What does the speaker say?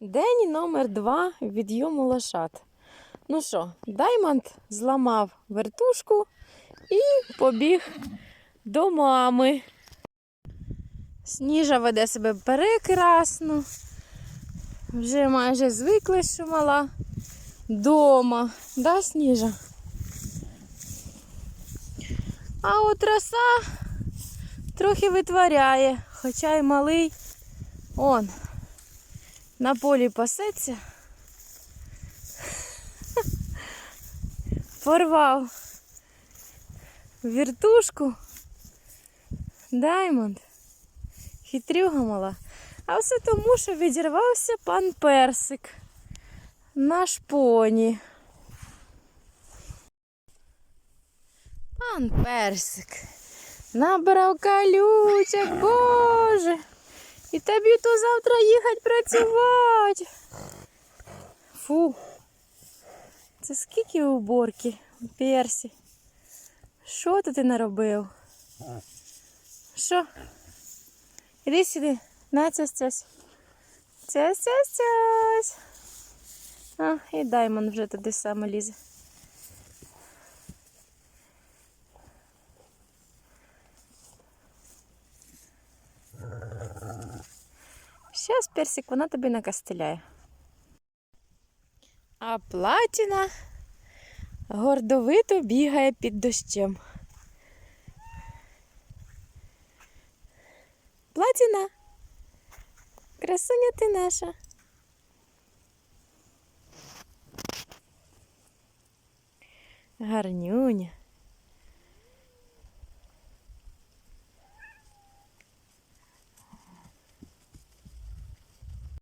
День номер два відйому лошад. Ну що, Даймонд зламав вертушку і побіг до мами. Сніжа веде себе прекрасно. Вже майже звикли, що мала дома. Да, Сніжа? А от роса трохи витворяє, хоча й малий. Он на полі пасеться. Порвав віртушку. Даймонд. Хитрюга мала. А все тому, що відірвався пан Персик. Наш поні. Пан Персик. Набрав калючок, боже. І тобі то завтра їхати працювати. Фу. Це скільки уборки, Персі. Що ти наробив? Що? Іди сюди. На цясь цясь. Цясь цясь цясь. А, і Даймон вже туди саме лізе. Щас, персик, вона тобі накастеляє. А платіна гордовито бігає під дощем. Платіна, красуня ти наша. Гарнюня.